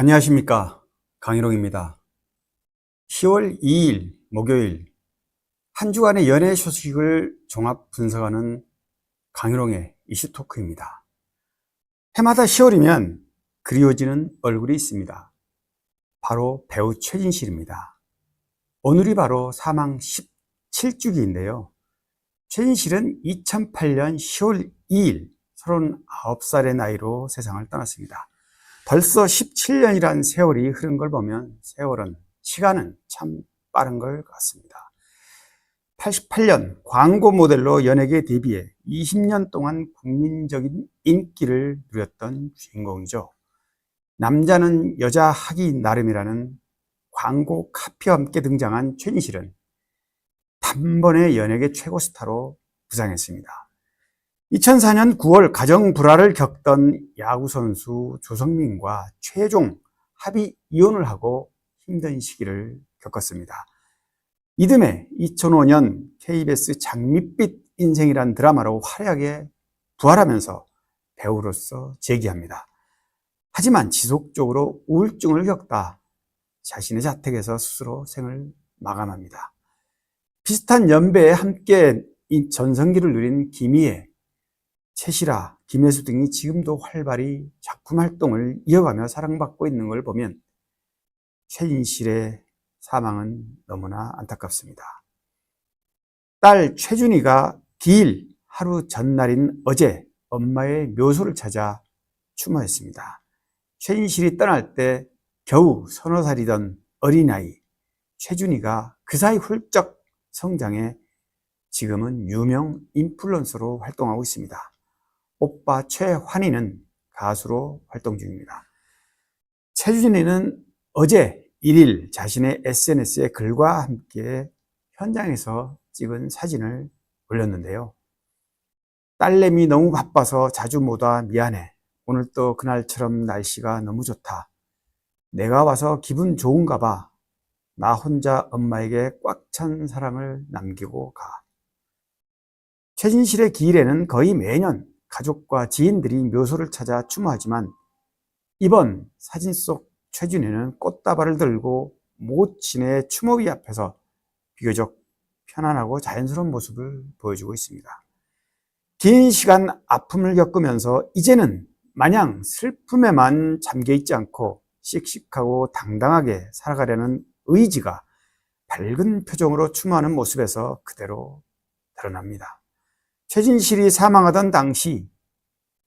안녕하십니까. 강희롱입니다. 10월 2일 목요일 한 주간의 연예 소식을 종합 분석하는 강희롱의 이슈 토크입니다. 해마다 10월이면 그리워지는 얼굴이 있습니다. 바로 배우 최진실입니다. 오늘이 바로 사망 17주기인데요. 최진실은 2008년 10월 2일 39살의 나이로 세상을 떠났습니다. 벌써 17년이란 세월이 흐른 걸 보면 세월은, 시간은 참 빠른 것 같습니다. 88년 광고 모델로 연예계 데뷔해 20년 동안 국민적인 인기를 누렸던 주인공이죠. 남자는 여자 하기 나름이라는 광고 카피와 함께 등장한 최진실은 단번에 연예계 최고 스타로 부상했습니다. 2004년 9월 가정 불화를 겪던 야구 선수 조성민과 최종 합의 이혼을 하고 힘든 시기를 겪었습니다. 이듬해 2005년 KBS 장밋빛 인생이란 드라마로 화려하게 부활하면서 배우로서 재기합니다. 하지만 지속적으로 우울증을 겪다 자신의 자택에서 스스로 생을 마감합니다. 비슷한 연배에 함께 이 전성기를 누린 김희애, 최시라, 김혜수 등이 지금도 활발히 작품 활동을 이어가며 사랑받고 있는 걸 보면 최진실의 사망은 너무나 안타깝습니다. 딸 최준이가 기일 하루 전날인 어제 엄마의 묘소를 찾아 추모했습니다. 최진실이 떠날 때 겨우 서너 살이던 어린아이 최준이가 그 사이 훌쩍 성장해 지금은 유명 인플루언서로 활동하고 있습니다. 오빠 최환희는 가수로 활동 중입니다. 최준이는 어제 1일 자신의 SNS에 글과 함께 현장에서 찍은 사진을 올렸는데요. 딸내미 너무 바빠서 자주 못 와 미안해. 오늘 또 그날처럼 날씨가 너무 좋다. 내가 와서 기분 좋은가 봐. 나 혼자 엄마에게 꽉 찬 사랑을 남기고 가. 최진실의 기일에는 거의 매년 가족과 지인들이 묘소를 찾아 추모하지만 이번 사진 속 최준이는 꽃다발을 들고 모친의 추모비 앞에서 비교적 편안하고 자연스러운 모습을 보여주고 있습니다. 긴 시간 아픔을 겪으면서 이제는 마냥 슬픔에만 잠겨 있지 않고 씩씩하고 당당하게 살아가려는 의지가 밝은 표정으로 추모하는 모습에서 그대로 드러납니다. 최진실이 사망하던 당시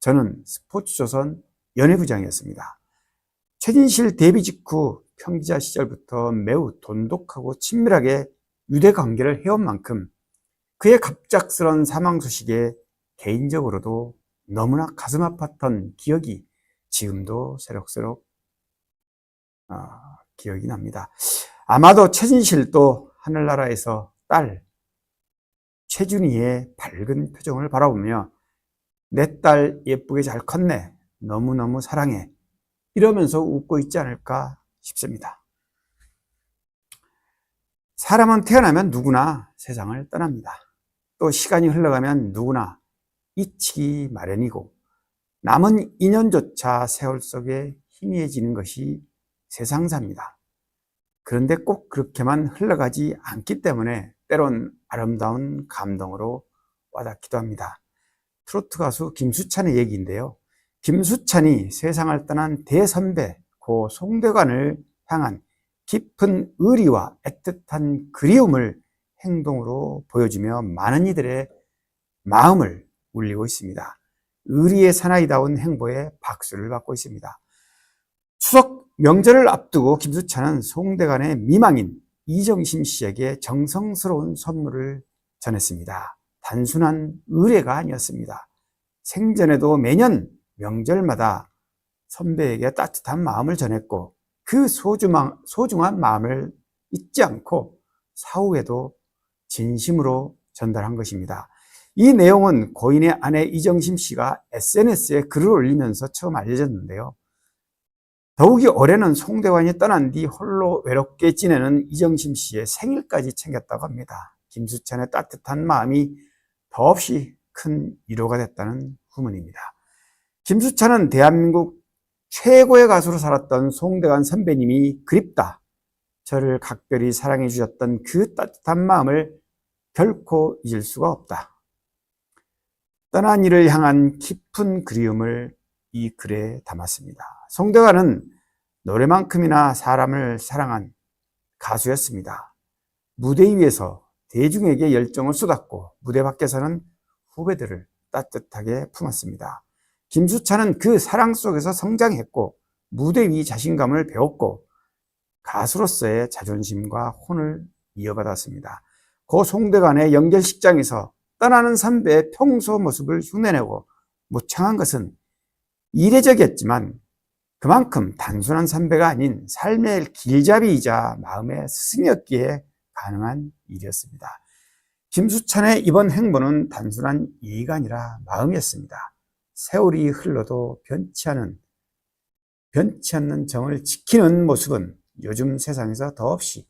저는 스포츠조선 연예부장이었습니다. 최진실 데뷔 직후 평기자 시절부터 매우 돈독하고 친밀하게 유대 관계를 해온 만큼 그의 갑작스런 사망 소식에 개인적으로도 너무나 가슴 아팠던 기억이 지금도 새록새록 아, 기억이 납니다. 아마도 최진실도 하늘나라에서 딸 최준이의 밝은 표정을 바라보며 내 딸 예쁘게 잘 컸네. 너무너무 사랑해. 이러면서 웃고 있지 않을까 싶습니다. 사람은 태어나면 누구나 세상을 떠납니다. 또 시간이 흘러가면 누구나 잊히기 마련이고 남은 인연조차 세월 속에 희미해지는 것이 세상사입니다. 그런데 꼭 그렇게만 흘러가지 않기 때문에 때론 아름다운 감동으로 와닿기도 합니다. 트로트 가수 김수찬의 얘기인데요. 김수찬이 세상을 떠난 대선배 고 송대관을 향한 깊은 의리와 애틋한 그리움을 행동으로 보여주며 많은 이들의 마음을 울리고 있습니다. 의리의 사나이다운 행보에 박수를 받고 있습니다. 추석 명절을 앞두고 김수찬은 송대관의 미망인 이정심 씨에게 정성스러운 선물을 전했습니다. 단순한 의뢰가 아니었습니다. 생전에도 매년 명절마다 선배에게 따뜻한 마음을 전했고 그 소중한, 소중한 마음을 잊지 않고 사후에도 진심으로 전달한 것입니다. 이 내용은 고인의 아내 이정심 씨가 SNS에 글을 올리면서 처음 알려졌는데요. 더욱이 올해는 송대관이 떠난 뒤 홀로 외롭게 지내는 이정심 씨의 생일까지 챙겼다고 합니다. 김수찬의 따뜻한 마음이 더없이 큰 위로가 됐다는 후문입니다. 김수찬은 대한민국 최고의 가수로 살았던 송대관 선배님이 그립다. 저를 각별히 사랑해 주셨던 그 따뜻한 마음을 결코 잊을 수가 없다. 떠난 이를 향한 깊은 그리움을 이 글에 담았습니다. 송대관은 노래만큼이나 사람을 사랑한 가수였습니다. 무대 위에서 대중에게 열정을 쏟았고 무대 밖에서는 후배들을 따뜻하게 품었습니다. 김수찬은 그 사랑 속에서 성장했고 무대 위 자신감을 배웠고 가수로서의 자존심과 혼을 이어받았습니다. 고 송대관의 연결식장에서 떠나는 선배의 평소 모습을 흉내내고 모창한 것은 이례적이었지만 그만큼 단순한 선배가 아닌 삶의 길잡이이자 마음의 스승이었기에 가능한 일이었습니다. 김수찬의 이번 행보는 단순한 예의가 아니라 마음이었습니다. 세월이 흘러도 변치 않은, 변치 않는 정을 지키는 모습은 요즘 세상에서 더없이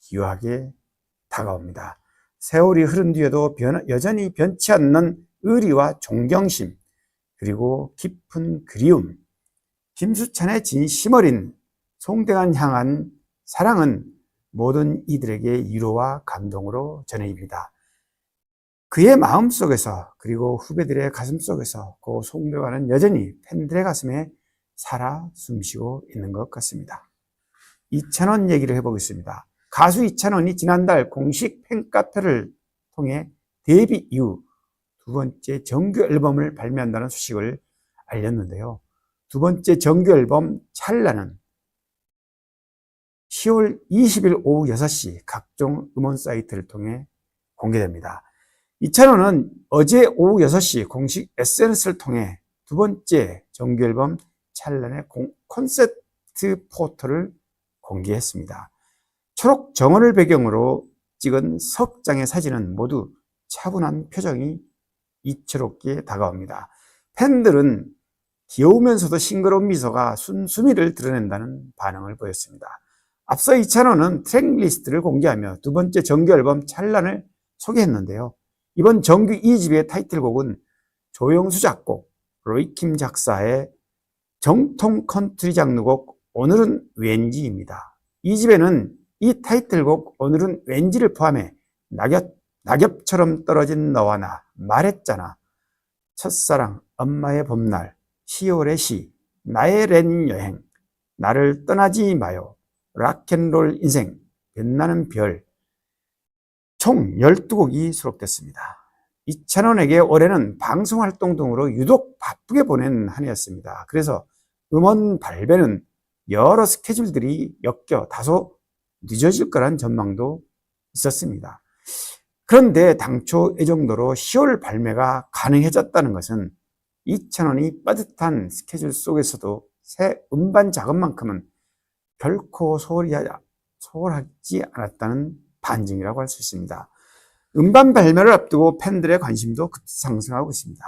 기요하게 다가옵니다. 세월이 흐른 뒤에도 변, 여전히 변치 않는 의리와 존경심, 그리고 깊은 그리움, 김수찬의 진심 어린 송대관 향한 사랑은 모든 이들에게 위로와 감동으로 전해집니다. 그의 마음 속에서 그리고 후배들의 가슴 속에서 그 송대관은 여전히 팬들의 가슴에 살아 숨쉬고 있는 것 같습니다. 이찬원 얘기를 해보겠습니다. 가수 이찬원이 지난달 공식 팬카페를 통해 데뷔 이후 두 번째 정규 앨범을 발매한다는 소식을 알렸는데요. 두 번째 정규 앨범 찰나는 10월 20일 오후 6시 각종 음원 사이트를 통해 공개됩니다. 이찬원은 어제 오후 6시 공식 SNS를 통해 두 번째 정규 앨범 찰나의 콘셉트 포터를 공개했습니다. 초록 정원을 배경으로 찍은 석 장의 사진은 모두 차분한 표정이 이채롭게 다가옵니다. 팬들은 귀여우면서도 싱그러운 미소가 순수미를 드러낸다는 반응을 보였습니다. 앞서 이찬원은 트랙 리스트를 공개하며 두 번째 정규 앨범 찰란을 소개했는데요. 이번 정규 2집의 타이틀곡은 조영수 작곡, 로이킴 작사의 정통 컨트리 장르곡 오늘은 왠지입니다. 이 집에는 이 타이틀곡 오늘은 왠지를 포함해 낙엽, 낙엽처럼 떨어진 너와 나 말했잖아. 첫사랑, 엄마의 봄날, 10월의 시, 나의 렌 여행, 나를 떠나지 마요, 락앤롤 인생, 빛나는 별, 총 12곡이 수록됐습니다. 이찬원에게 올해는 방송 활동 등으로 유독 바쁘게 보낸 한 해였습니다. 그래서 음원 발매는 여러 스케줄들이 엮여 다소 늦어질 거란 전망도 있었습니다. 그런데 당초 이 정도로 10월 발매가 가능해졌다는 것은 2천원이 빠듯한 스케줄 속에서도 새 음반 작업만큼은 결코 소홀하지 않았다는 반증이라고 할 수 있습니다. 음반 발매를 앞두고 팬들의 관심도 급상승하고 있습니다.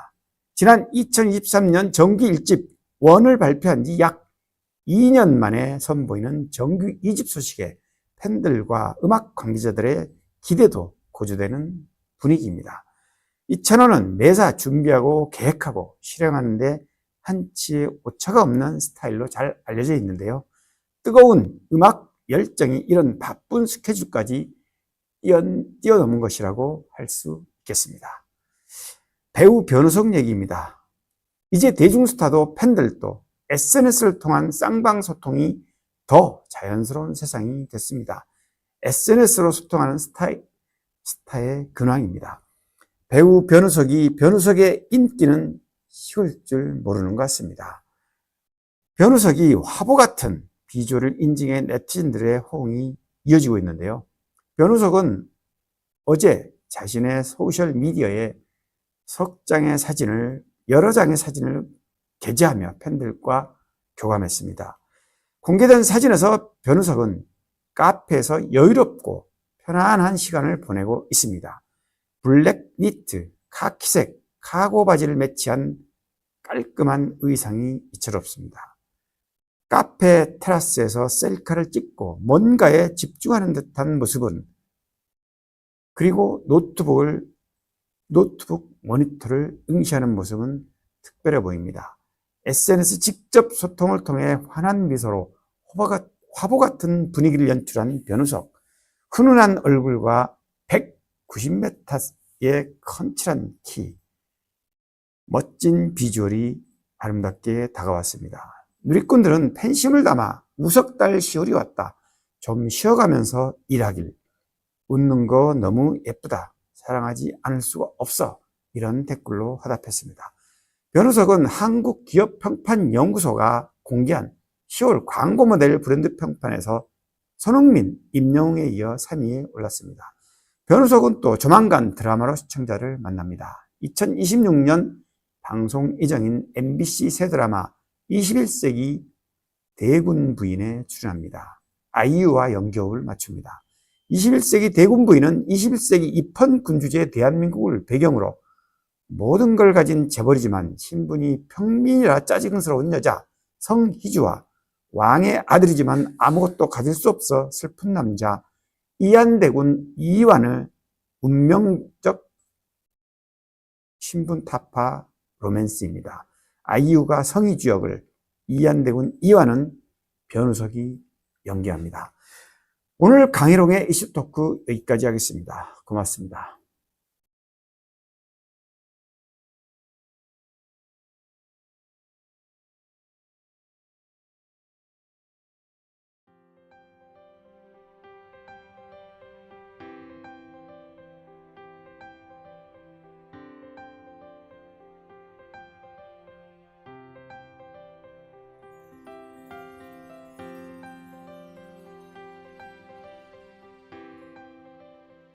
지난 2023년 정규 1집 원을 발표한 지 약 2년 만에 선보이는 정규 2집 소식에 팬들과 음악 관계자들의 기대도 고조되는 분위기입니다. 이찬원은 매사 준비하고 계획하고 실행하는데 한치의 오차가 없는 스타일로 잘 알려져 있는데요. 뜨거운 음악 열정이 이런 바쁜 스케줄까지 뛰어넘은 것이라고 할 수 있겠습니다. 배우 변우석 얘기입니다. 이제 대중스타도 팬들도 SNS를 통한 쌍방 소통이 더 자연스러운 세상이 됐습니다. SNS로 소통하는 스타의, 스타의 근황입니다. 배우 변우석이 변우석의 인기는 식을 줄 모르는 것 같습니다. 변우석이 화보 같은 비주얼을 인증해 네티즌들의 호응이 이어지고 있는데요. 변우석은 어제 자신의 소셜 미디어에 석 장의 사진을 여러 장의 사진을 게재하며 팬들과 교감했습니다. 공개된 사진에서 변우석은 카페에서 여유롭고 편안한 시간을 보내고 있습니다. 블랙 니트, 카키색 카고 바지를 매치한 깔끔한 의상이 이채롭습니다. 카페 테라스에서 셀카를 찍고 뭔가에 집중하는 듯한 모습은 그리고 노트북을 노트북 모니터를 응시하는 모습은 특별해 보입니다. SNS 직접 소통을 통해 환한 미소로 화보 같은 분위기를 연출한 변우석. 훈훈한 얼굴과 190m의 컨칠한 키. 멋진 비주얼이 아름답게 다가왔습니다. 누리꾼들은 팬심을 담아 우석달 시월이 왔다. 좀 쉬어가면서 일하길. 웃는 거 너무 예쁘다. 사랑하지 않을 수가 없어. 이런 댓글로 화답했습니다. 변우석은 한국기업평판연구소가 공개한 10월 광고 모델 브랜드 평판에서 손흥민, 임영웅에 이어 3위에 올랐습니다. 변우석은 또 조만간 드라마로 시청자를 만납니다. 2026년 방송 예정인 MBC 새 드라마 21세기 대군 부인에 출연합니다. 아이유와 연기호흡을 맞춥니다. 21세기 대군 부인은 21세기 입헌 군주제 대한민국을 배경으로 모든 걸 가진 재벌이지만 신분이 평민이라 짜증스러운 여자 성희주와 왕의 아들이지만 아무것도 가질 수 없어 슬픈 남자 이한대군 이완을 운명적 신분 타파 로맨스입니다. 아이유가 성희주 역을 이한대군 이완은 변우석이 연기합니다. 오늘 강희롱의 이슈 토크 여기까지 하겠습니다. 고맙습니다.